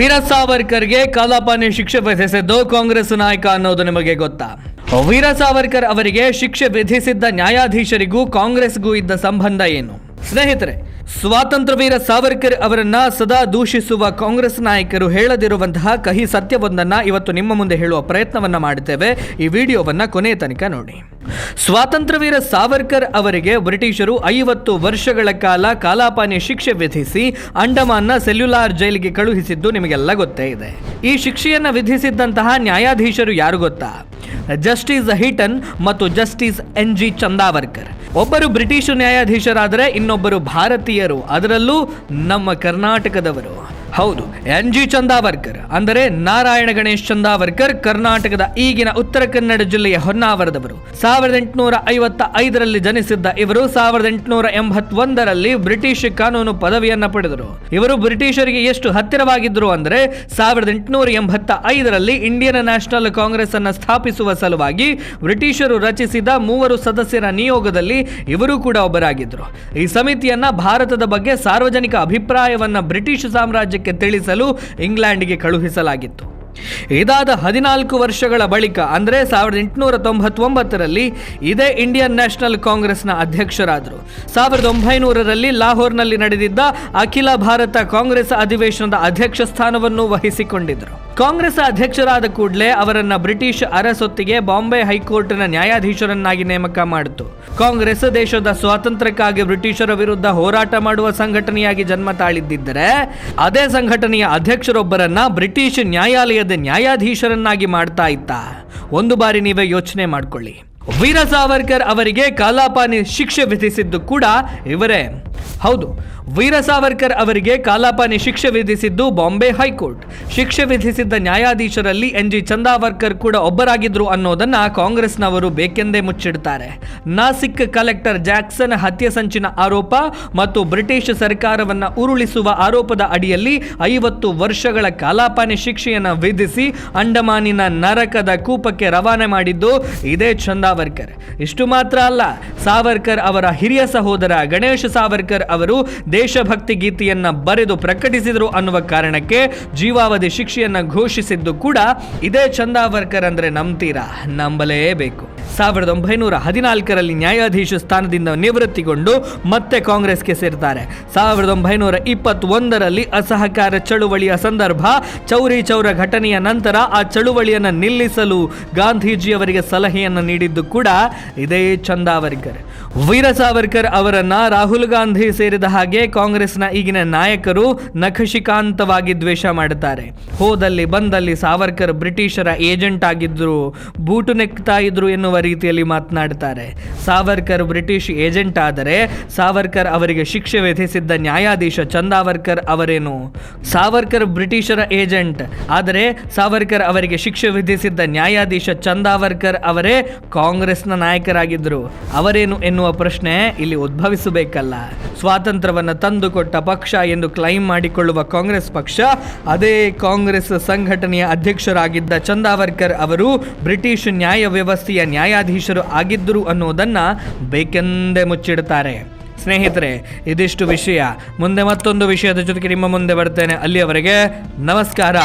ವೀರ ಸಾವರ್ಕರ್ಗೆ ಕಾಲಾಪಾನಿ ಶಿಕ್ಷೆ ವಿಧಿಸಿದ್ದು ಕಾಂಗ್ರೆಸ್ ನಾಯಕ ಅನ್ನೋದು ನಿಮಗೆ ಗೊತ್ತಾ? ವೀರ ಸಾವರ್ಕರ್ ಅವರಿಗೆ ಶಿಕ್ಷೆ ವಿಧಿಸಿದ್ದ ನ್ಯಾಯಾಧೀಶರಿಗೂ ಕಾಂಗ್ರೆಸ್ಗೂ ಇದ್ದ ಸಂಬಂಧ ಏನು? ಸ್ನೇಹಿತರೆ ಸ್ವಾತಂತ್ರ್ಯ ವೀರ ಸಾವರ್ಕರ್ ಅವರನ್ನ ಸದಾ ದೂಷಿಸುವ ಕಾಂಗ್ರೆಸ್ ನಾಯಕರು ಹೇಳದಿರುವಂತಹ ಕಹಿ ಸತ್ಯವೊಂದನ್ನ ಇವತ್ತು ನಿಮ್ಮ ಮುಂದೆ ಹೇಳುವ ಪ್ರಯತ್ನವನ್ನ ಮಾಡುತ್ತೇವೆ. ಈ ವಿಡಿಯೋವನ್ನ ಕೊನೆಯ ತನಕ ನೋಡಿ. ಸ್ವಾತಂತ್ರ್ಯ ವೀರ ಸಾವರ್ಕರ್ ಅವರಿಗೆ ಬ್ರಿಟಿಷರು ಐವತ್ತು ವರ್ಷಗಳ ಕಾಲ ಕಾಲಾಪಾನಿ ಶಿಕ್ಷೆ ವಿಧಿಸಿ ಅಂಡಮಾನ್ನ ಸೆಲ್ಯುಲಾರ್ ಜೈಲಿಗೆ ಕಳುಹಿಸಿದ್ದು ನಿಮಗೆಲ್ಲ ಗೊತ್ತೇ ಇದೆ. ಈ ಶಿಕ್ಷೆಯನ್ನ ವಿಧಿಸಿದ್ದಂತಹ ನ್ಯಾಯಾಧೀಶರು ಯಾರು ಗೊತ್ತಾ? ಜಸ್ಟಿಸ್ ಹಿಟನ್ ಮತ್ತು ಜಸ್ಟಿಸ್ ಎನ್ ಜಿ ಚಂದಾವರ್ಕರ್ ಒಬ್ಬರು ಬ್ರಿಟಿಷ್ ನ್ಯಾಯಾಧೀಶರಾದರೆ ಇನ್ನೊಬ್ಬರು ಭಾರತೀಯರು. ಅದರಲ್ಲೂ ನಮ್ಮ ಕರ್ನಾಟಕದವರು. ಹೌದು, ಎನ್ ಜಿ ಚಂದಾವರ್ಕರ್, ಅಂದರೆ ನಾರಾಯಣ ಗಣೇಶ್ ಚಂದಾವರ್ಕರ್, ಕರ್ನಾಟಕದ ಈಗಿನ ಉತ್ತರ ಕನ್ನಡ ಜಿಲ್ಲೆಯ ಹೊನ್ನಾವರದವರು. ಸಾವಿರದ ಎಂಟುನೂರ ಐವತ್ತ ಐದರಲ್ಲಿ ಜನಿಸಿದ್ದ ಇವರು ಸಾವಿರದ ಎಂಟುನೂರ ಎಂಬತ್ತೊಂದರಲ್ಲಿ ಬ್ರಿಟಿಷ್ ಕಾನೂನು ಪದವಿಯನ್ನ ಪಡೆದರು. ಇವರು ಬ್ರಿಟಿಷರಿಗೆ ಎಷ್ಟು ಹತ್ತಿರವಾಗಿದ್ದರು ಅಂದರೆ, ಸಾವಿರದ ಎಂಟುನೂರ ಎಂಬತ್ತ ಐದರಲ್ಲಿ ಇಂಡಿಯನ್ ನ್ಯಾಷನಲ್ ಕಾಂಗ್ರೆಸ್ ಅನ್ನ ಸ್ಥಾಪಿಸುವ ಸಲುವಾಗಿ ಬ್ರಿಟಿಷರು ರಚಿಸಿದ ಮೂವರು ಸದಸ್ಯರ ನಿಯೋಗದಲ್ಲಿ ಇವರು ಕೂಡ ಒಬ್ಬರಾಗಿದ್ದರು. ಈ ಸಮಿತಿಯನ್ನ ಭಾರತದ ಬಗ್ಗೆ ಸಾರ್ವಜನಿಕ ಅಭಿಪ್ರಾಯವನ್ನ ಬ್ರಿಟಿಷ್ ಸಾಮ್ರಾಜ್ಯಕ್ಕೆ ತಿಳಿಸಲು ಇಂಗ್ಲೆಂಡ್ಗೆ ಕಳುಹಿಸಲಾಗಿತ್ತು. ಇದಾದ ಹದಿನಾಲ್ಕು ವರ್ಷಗಳ ಬಳಿಕ, ಅಂದರೆ ಸಾವಿರದ ಎಂಟುನೂರ ತೊಂಬತ್ತೊಂಬತ್ತರಲ್ಲಿ ಇದೇ ಇಂಡಿಯನ್ ನ್ಯಾಷನಲ್ ಕಾಂಗ್ರೆಸ್ನ ಅಧ್ಯಕ್ಷರಾದರು. ಸಾವಿರದ ಒಂಬೈನೂರರಲ್ಲಿ ಲಾಹೋರ್ನಲ್ಲಿ ನಡೆದಿದ್ದ ಅಖಿಲ ಭಾರತ ಕಾಂಗ್ರೆಸ್ ಅಧಿವೇಶನದ ಅಧ್ಯಕ್ಷ ಸ್ಥಾನವನ್ನು ವಹಿಸಿಕೊಂಡಿದ್ದರು ಕಾಂಗ್ರೆಸ್ ಅಧ್ಯಕ್ಷರಾದ ಕೂಡಲೇ ಅವರನ್ನ ಬ್ರಿಟಿಷ್ ಅರಸೊತ್ತಿಗೆ ಬಾಂಬೆ ಹೈಕೋರ್ಟ್ನ ನ್ಯಾಯಾಧೀಶರನ್ನಾಗಿ ನೇಮಕ ಮಾಡಿತು. ಕಾಂಗ್ರೆಸ್ ದೇಶದ ಸ್ವಾತಂತ್ರ್ಯಕ್ಕಾಗಿ ಬ್ರಿಟಿಷರ ವಿರುದ್ಧ ಹೋರಾಟ ಮಾಡುವ ಸಂಘಟನೆಯಾಗಿ ಜನ್ಮ ತಾಳಿದ್ದಿದ್ದರೆ, ಅದೇ ಸಂಘಟನೆಯ ಅಧ್ಯಕ್ಷರೊಬ್ಬರನ್ನ ಬ್ರಿಟಿಷ್ ನ್ಯಾಯಾಲಯದ ನ್ಯಾಯಾಧೀಶರನ್ನಾಗಿ ಮಾಡ್ತಾ ಇತ್ತ. ಒಂದು ಬಾರಿ ನೀವೇ ಯೋಚನೆ ಮಾಡಿಕೊಳ್ಳಿ. ವೀರ ಸಾವರ್ಕರ್ ಅವರಿಗೆ ಕಾಲಾಪಾನಿ ಶಿಕ್ಷೆ ವಿಧಿಸಿದ್ದು ಕೂಡ ಇವರೇ. ಹೌದು ವೀರ ಸಾವರ್ಕರ್ ಅವರಿಗೆ ಕಾಲಾಪಾನಿ ಶಿಕ್ಷೆ ವಿಧಿಸಿದ್ದು ಬಾಂಬೆ ಹೈಕೋರ್ಟ್. ಶಿಕ್ಷೆ ವಿಧಿಸಿದ್ದ ನ್ಯಾಯಾಧೀಶರಲ್ಲಿ ಎನ್ ಜಿ ಚಂದಾವರ್ಕರ್ ಕೂಡ ಒಬ್ಬರಾಗಿದ್ರು ಅನ್ನೋದನ್ನ ಕಾಂಗ್ರೆಸ್ನವರು ಬೇಕೆಂದೇ ಮುಚ್ಚಿಡ್ತಾರೆ. ನಾಸಿಕ್ ಕಲೆಕ್ಟರ್ ಜಾಕ್ಸನ್ ಹತ್ಯೆ ಸಂಚಿನ ಆರೋಪ ಮತ್ತು ಬ್ರಿಟಿಷ್ ಸರ್ಕಾರವನ್ನ ಉರುಳಿಸುವ ಆರೋಪದ ಅಡಿಯಲ್ಲಿ ಐವತ್ತು ವರ್ಷಗಳ ಕಾಲಾಪಾನಿ ಶಿಕ್ಷೆಯನ್ನು ವಿಧಿಸಿ ಅಂಡಮಾನಿನ ನರಕದ ಕೂಪಕ್ಕೆ ರವಾನೆ ಮಾಡಿದ್ದು ಇದೇ ಚಂದಾವರ್ಕರ್. ಇಷ್ಟು ಮಾತ್ರ ಅಲ್ಲ, ಸಾವರ್ಕರ್ ಅವರ ಹಿರಿಯ ಸಹೋದರ ಗಣೇಶ್ ಸಾವರ್ಕರ್ ಅವರು ದೇಶಭಕ್ತಿ ಗೀತೆಯನ್ನ ಬರೆದು ಪ್ರಕಟಿಸಿದರು ಅನ್ನುವ ಕಾರಣಕ್ಕೆ ಜೀವಾವಧಿ ಶಿಕ್ಷೆಯನ್ನ ಘೋಷಿಸಿದ್ದು ಕೂಡ ಇದೇ ಚಂದಾವರ್ಕರ್ ಅಂದ್ರೆ ನಂಬ್ತೀರಾ? ನಂಬಲೇಬೇಕು. ಸಾವಿರದ ಒಂಬೈನೂರ ಹದಿನಾಲ್ಕರಲ್ಲಿ ನ್ಯಾಯಾಧೀಶ ಸ್ಥಾನದಿಂದ ನಿವೃತ್ತಿಗೊಂಡು ಮತ್ತೆ ಕಾಂಗ್ರೆಸ್ಗೆ ಸೇರ್ತಾರೆ ಸಾವಿರದ ಒಂಬೈನೂರ ಇಪ್ಪತ್ತೊಂದರಲ್ಲಿ ಅಸಹಕಾರ ಚಳುವಳಿಯ ಸಂದರ್ಭ, ಚೌರಿ ಚೌರ ಘಟನೆಯ ನಂತರ ಆ ಚಳುವಳಿಯನ್ನು ನಿಲ್ಲಿಸಲು ಗಾಂಧೀಜಿಯವರಿಗೆ ಸಲಹೆಯನ್ನು ನೀಡಿದ್ದು ಕೂಡ ಇದೇ ಚಂದಾವರ್ಕರ್ ವೀರ ಸಾವರ್ಕರ್ ಅವರನ್ನ ರಾಹುಲ್ ಗಾಂಧಿ ಸೇರಿದ ಹಾಗೆ ಕಾಂಗ್ರೆಸ್ನ ಈಗಿನ ನಾಯಕರು ನಖಶಿಕಾಂತವಾಗಿ ದ್ವೇಷ ಮಾಡುತ್ತಾರೆ. ಹೋದಲ್ಲಿ ಬಂದಲ್ಲಿ ಸಾವರ್ಕರ್ ಬ್ರಿಟಿಷರ ಏಜೆಂಟ್ ಆಗಿದ್ರು, ಬೂಟು ನೆಕ್ತಾ ಇದ್ರು ಎನ್ನುವ ರೀತಿಯಲ್ಲಿ ಮಾತನಾಡುತ್ತಾರೆ. ಸಾವರ್ಕರ್ ಬ್ರಿಟಿಷ್ ಏಜೆಂಟ್ ಆದರೆ ಸಾವರ್ಕರ್ ಅವರಿಗೆ ಶಿಕ್ಷೆ ವಿಧಿಸಿದ್ದ ನ್ಯಾಯಾಧೀಶ ಚಂದಾವರ್ಕರ್ ಅವರೇನು? ಸಾವರ್ಕರ್ ಬ್ರಿಟಿಷರ ಏಜೆಂಟ್. ಆದರೆ ಸಾವರ್ಕರ್ ಅವರಿಗೆ ಶಿಕ್ಷೆ ವಿಧಿಸಿದ್ದ ನ್ಯಾಯಾಧೀಶ ಚಂದಾವರ್ಕರ್ ಅವರೇ ಕಾಂಗ್ರೆಸ್ನ ನಾಯಕರಾಗಿದ್ದರು. ಅವರೇನು ಎನ್ನುವ ಪ್ರಶ್ನೆ ಇಲ್ಲಿ ಉದ್ಭವಿಸಬೇಕಲ್ಲ. ಸ್ವಾತಂತ್ರ್ಯವನ್ನು ತಂದುಕೊಟ್ಟ ಪಕ್ಷ ಎಂದು ಕ್ಲೈಮ್ ಮಾಡಿಕೊಳ್ಳುವ ಕಾಂಗ್ರೆಸ್ ಪಕ್ಷ, ಅದೇ ಕಾಂಗ್ರೆಸ್ ಸಂಘಟನೆಯ ಅಧ್ಯಕ್ಷರಾಗಿದ್ದ ಚಂದಾವರ್ಕರ್ ಅವರು ಬ್ರಿಟಿಷ್ ನ್ಯಾಯ ವ್ಯವಸ್ಥೆಯ ನ್ಯಾಯಾಧೀಶರು ಆಗಿದ್ದರು ಅನ್ನೋದನ್ನ ಬೇಕೆಂದೇ ಮುಚ್ಚಿಡುತ್ತಾರೆ ಸ್ನೇಹಿತರೆ, ಇದಿಷ್ಟು ವಿಷಯ. ಮುಂದೆ ಮತ್ತೊಂದು ವಿಷಯದ ಜೊತೆಗೆ ನಿಮ್ಮ ಮುಂದೆ ಬರ್ತೇನೆ. ಅಲ್ಲಿಯವರೆಗೆ ನಮಸ್ಕಾರ.